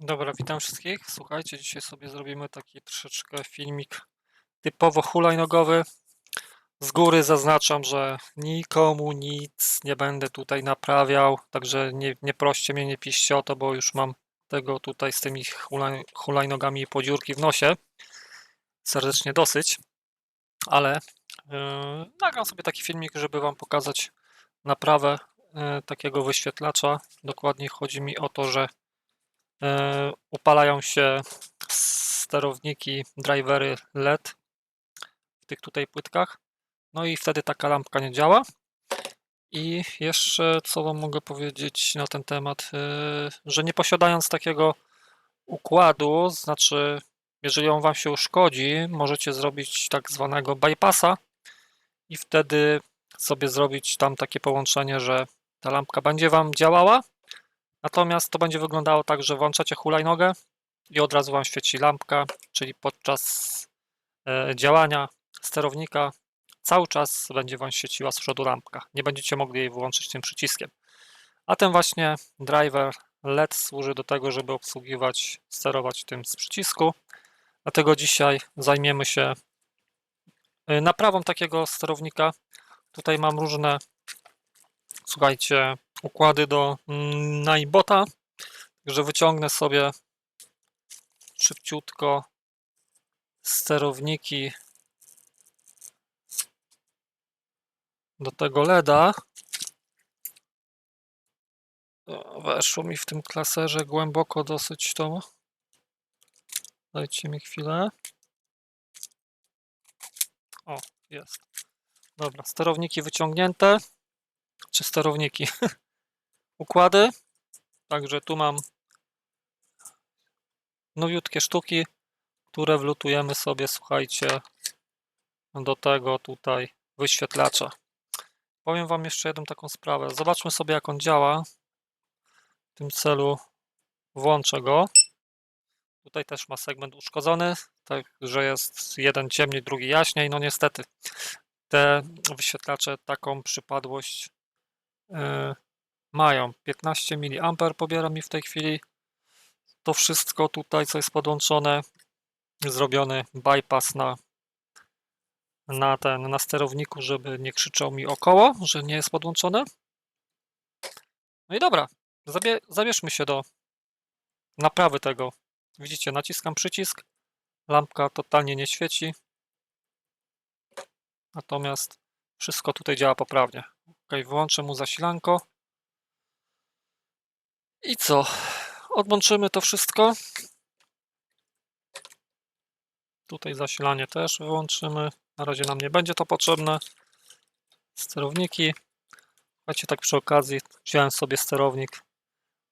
Dobra, witam wszystkich. Słuchajcie, dzisiaj sobie zrobimy taki troszeczkę filmik typowo hulajnogowy. Z góry zaznaczam, że nikomu nic nie będę tutaj naprawiał, także nie, nie proście mnie, nie piszcie o to, bo już mam tego tutaj z tymi hulaj, hulajnogami podziurki w nosie. Serdecznie dosyć, ale yy, nagram sobie taki filmik, żeby Wam pokazać naprawę yy, takiego wyświetlacza. Dokładnie chodzi mi o to, że upalają się sterowniki, drivery LED w tych tutaj płytkach. No i wtedy taka lampka nie działa. I jeszcze co Wam mogę powiedzieć na ten temat, e, że nie posiadając takiego układu, znaczy jeżeli on Wam się uszkodzi, możecie zrobić tak zwanego bypassa i wtedy sobie zrobić tam takie połączenie, że ta lampka będzie Wam działała, Natomiast to będzie wyglądało tak, że włączacie hulajnogę i od razu Wam świeci lampka, czyli podczas e, działania sterownika cały czas będzie Wam świeciła z przodu lampka. Nie będziecie mogli jej wyłączyć tym przyciskiem. A ten właśnie driver LED służy do tego, żeby obsługiwać, sterować tym z przycisku. Dlatego dzisiaj zajmiemy się e, naprawą takiego sterownika. Tutaj mam różne, słuchajcie, układy do mm, Naibota. Także wyciągnę sobie szybciutko sterowniki do tego LEDa. Weszło mi w tym klaserze głęboko dosyć to. Dajcie mi chwilę. O, jest. Dobra, sterowniki wyciągnięte. Czy sterowniki? układy. Także tu mam nowiutkie sztuki, które wlutujemy sobie, słuchajcie, do tego tutaj wyświetlacza. Powiem Wam jeszcze jedną taką sprawę. Zobaczmy sobie, jak on działa. W tym celu włączę go. Tutaj też ma segment uszkodzony, także jest jeden ciemniej, drugi jaśniej. No niestety, te wyświetlacze taką przypadłość yy, mają 15 mA pobiera mi w tej chwili to wszystko tutaj co jest podłączone zrobiony bypass na na ten na sterowniku, żeby nie krzyczał mi około, że nie jest podłączone. No i dobra, zabie, zabierzmy się do naprawy tego. Widzicie, naciskam przycisk, lampka totalnie nie świeci. Natomiast wszystko tutaj działa poprawnie. Ok, wyłączę mu zasilanko. I co? Odłączymy to wszystko. Tutaj zasilanie też wyłączymy. Na razie nam nie będzie to potrzebne. Sterowniki. Słuchajcie, tak przy okazji wziąłem sobie sterownik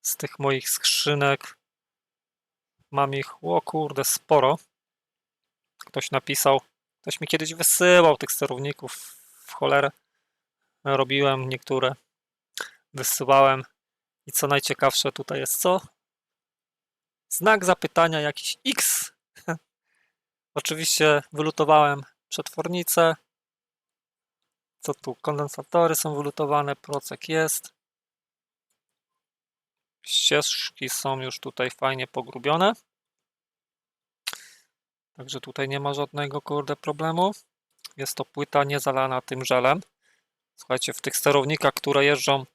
z tych moich skrzynek. Mam ich, o kurde, sporo. Ktoś napisał, ktoś mi kiedyś wysyłał tych sterowników w cholerę. Robiłem niektóre, wysyłałem. I co najciekawsze tutaj jest co? Znak zapytania jakiś X. Oczywiście wylutowałem przetwornicę. Co tu? Kondensatory są wylutowane, procek jest. Ścieżki są już tutaj fajnie pogrubione. Także tutaj nie ma żadnego kurde problemu. Jest to płyta niezalana tym żelem. Słuchajcie, w tych sterownikach, które jeżdżą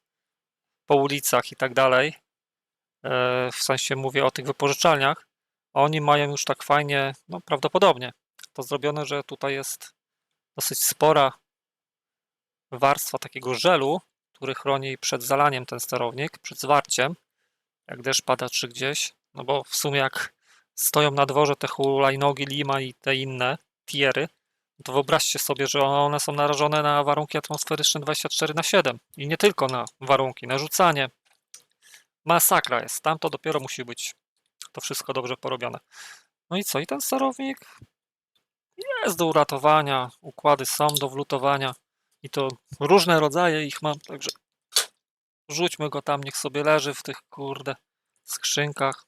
po ulicach i tak dalej, e, w sensie mówię o tych wypożyczalniach, oni mają już tak fajnie, no prawdopodobnie to zrobione, że tutaj jest dosyć spora warstwa takiego żelu, który chroni przed zalaniem ten sterownik, przed zwarciem, jak deszcz pada czy gdzieś, no bo w sumie jak stoją na dworze te hulajnogi, lima i te inne tiery, to wyobraźcie sobie, że one są narażone na warunki atmosferyczne 24 na 7 i nie tylko na warunki, na rzucanie. Masakra jest. Tam to dopiero musi być to wszystko dobrze porobione. No i co? I ten sterownik jest do uratowania, układy są do wlutowania i to różne rodzaje ich mam, także rzućmy go tam, niech sobie leży w tych kurde skrzynkach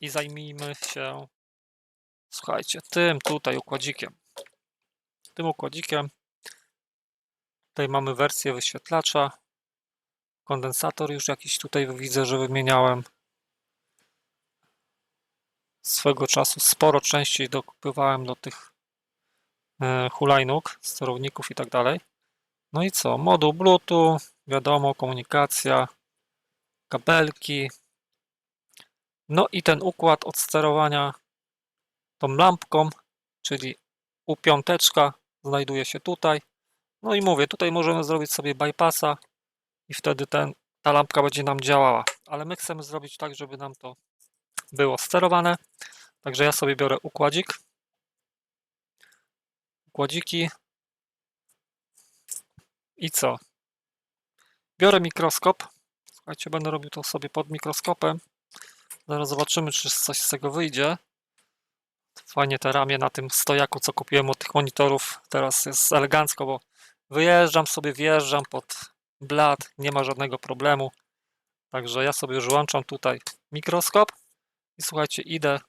i zajmijmy się Słuchajcie, tym tutaj układzikiem. Tym układzikiem. Tutaj mamy wersję wyświetlacza. Kondensator już jakiś tutaj widzę, że wymieniałem. Swego czasu sporo częściej dokupywałem do tych e, hulajnóg, sterowników i tak dalej. No i co? Moduł Bluetooth, wiadomo, komunikacja, kabelki. No i ten układ od sterowania tą lampką, czyli U5 znajduje się tutaj. No i mówię, tutaj możemy zrobić sobie bypassa i wtedy ten, ta lampka będzie nam działała. Ale my chcemy zrobić tak, żeby nam to było sterowane. Także ja sobie biorę układzik. Układziki. I co? Biorę mikroskop. Słuchajcie, będę robił to sobie pod mikroskopem. Zaraz zobaczymy, czy coś z tego wyjdzie. Fajnie te ramię na tym stojaku, co kupiłem od tych monitorów. Teraz jest elegancko, bo wyjeżdżam sobie, wjeżdżam pod blat, nie ma żadnego problemu. Także ja sobie już włączam tutaj mikroskop i słuchajcie, idę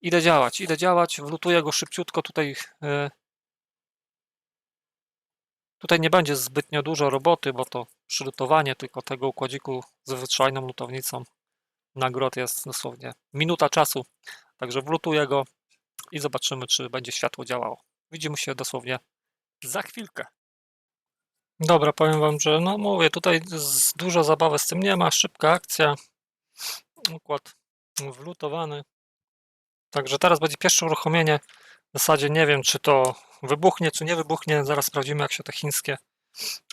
idę działać, idę działać, wlutuję go szybciutko tutaj e, Tutaj nie będzie zbytnio dużo roboty, bo to przylutowanie tylko tego układziku z zwyczajną lutownicą nagrod jest dosłownie minuta czasu. Także wlutuję go i zobaczymy, czy będzie światło działało. Widzimy się dosłownie za chwilkę. Dobra, powiem wam, że no mówię, tutaj dużo zabawy z tym nie ma, szybka akcja, układ wlutowany. Także teraz będzie pierwsze uruchomienie. W zasadzie nie wiem, czy to wybuchnie, czy nie wybuchnie. Zaraz sprawdzimy, jak się te chińskie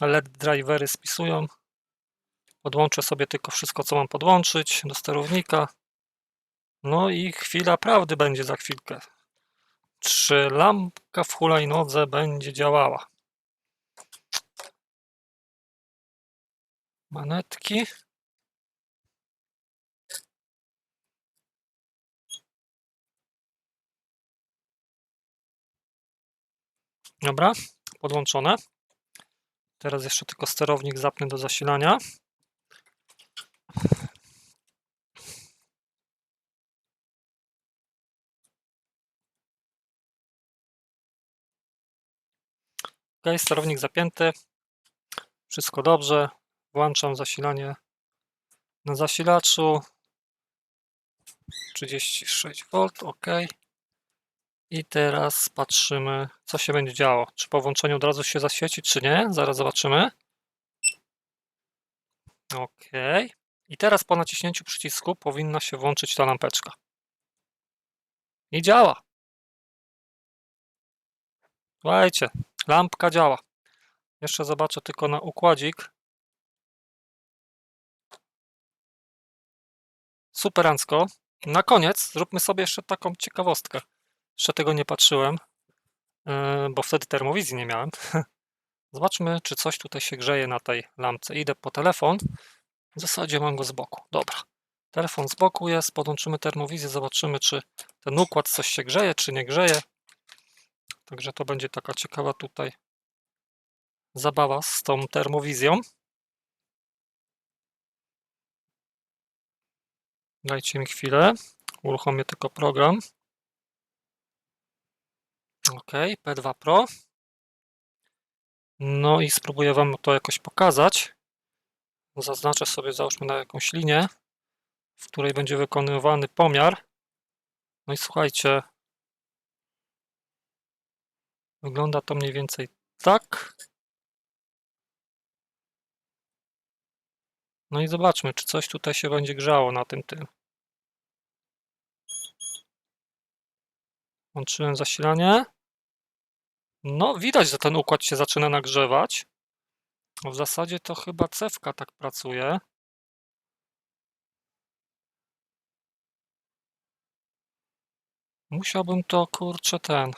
LED drivery spisują. Podłączę sobie tylko wszystko, co mam podłączyć do sterownika. No i chwila prawdy będzie za chwilkę. Czy lampka w hulajnodze będzie działała? Manetki. Dobra, podłączone. Teraz jeszcze tylko sterownik zapnę do zasilania. Ok, sterownik zapięty. Wszystko dobrze. Włączam zasilanie na zasilaczu. 36V, ok. I teraz patrzymy, co się będzie działo. Czy po włączeniu od razu się zaświeci, czy nie? Zaraz zobaczymy. Ok. I teraz po naciśnięciu przycisku powinna się włączyć ta lampeczka. I działa. Słuchajcie, lampka działa. Jeszcze zobaczę tylko na układzik. Superancko. Na koniec zróbmy sobie jeszcze taką ciekawostkę. Jeszcze tego nie patrzyłem, yy, bo wtedy termowizji nie miałem. Zobaczmy, czy coś tutaj się grzeje na tej lampce. Idę po telefon. W zasadzie mam go z boku. Dobra. Telefon z boku jest. Podłączymy termowizję. Zobaczymy, czy ten układ coś się grzeje, czy nie grzeje. Także to będzie taka ciekawa tutaj zabawa z tą termowizją. Dajcie mi chwilę. Uruchomię tylko program. Ok, P2 Pro. No i spróbuję Wam to jakoś pokazać. Zaznaczę sobie, załóżmy na jakąś linię, w której będzie wykonywany pomiar. No i słuchajcie, wygląda to mniej więcej tak. No i zobaczmy, czy coś tutaj się będzie grzało na tym tym. Włączyłem zasilanie. No, widać, że ten układ się zaczyna nagrzewać. W zasadzie to chyba cewka tak pracuje. Musiałbym to, kurczę, ten...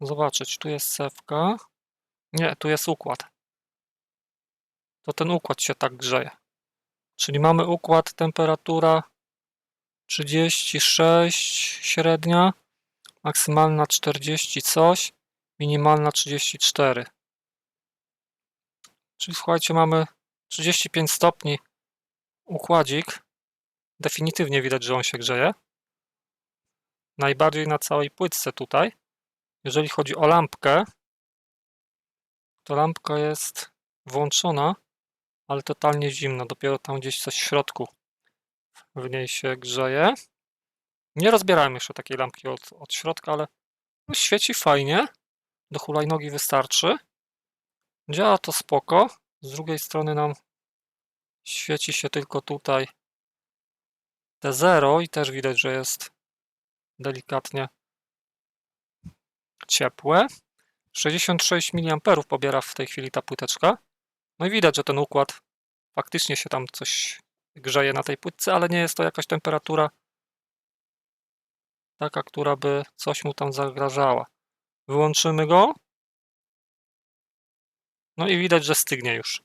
Zobaczyć, tu jest cewka. Nie, tu jest układ. To ten układ się tak grzeje. Czyli mamy układ, temperatura 36 średnia, maksymalna 40 coś, minimalna 34. Czyli słuchajcie, mamy 35 stopni układzik. Definitywnie widać, że on się grzeje. Najbardziej na całej płytce tutaj. Jeżeli chodzi o lampkę, to lampka jest włączona, ale totalnie zimna. Dopiero tam gdzieś coś w środku w niej się grzeje. Nie rozbierałem jeszcze takiej lampki od, od środka, ale no, świeci fajnie. Do hulajnogi wystarczy. Działa to spoko. Z drugiej strony nam świeci się tylko tutaj te 0 i też widać, że jest delikatnie ciepłe. 66 mA pobiera w tej chwili ta płyteczka. No i widać, że ten układ faktycznie się tam coś grzeje na tej płytce, ale nie jest to jakaś temperatura taka, która by coś mu tam zagrażała. Wyłączymy go. No i widać, że stygnie już.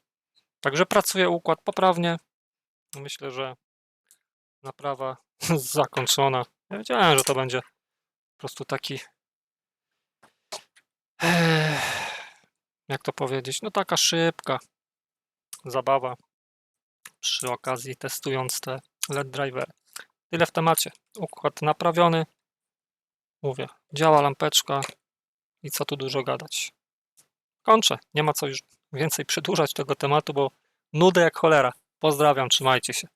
Także pracuje układ poprawnie. Myślę, że naprawa zakończona. Ja wiedziałem, że to będzie po prostu taki. Jak to powiedzieć? No taka szybka zabawa przy okazji testując te LED drivery. Tyle w temacie. Układ naprawiony. Mówię, działa lampeczka i co tu dużo gadać. Kończę. Nie ma co już więcej przedłużać tego tematu, bo nudę jak cholera. Pozdrawiam, trzymajcie się.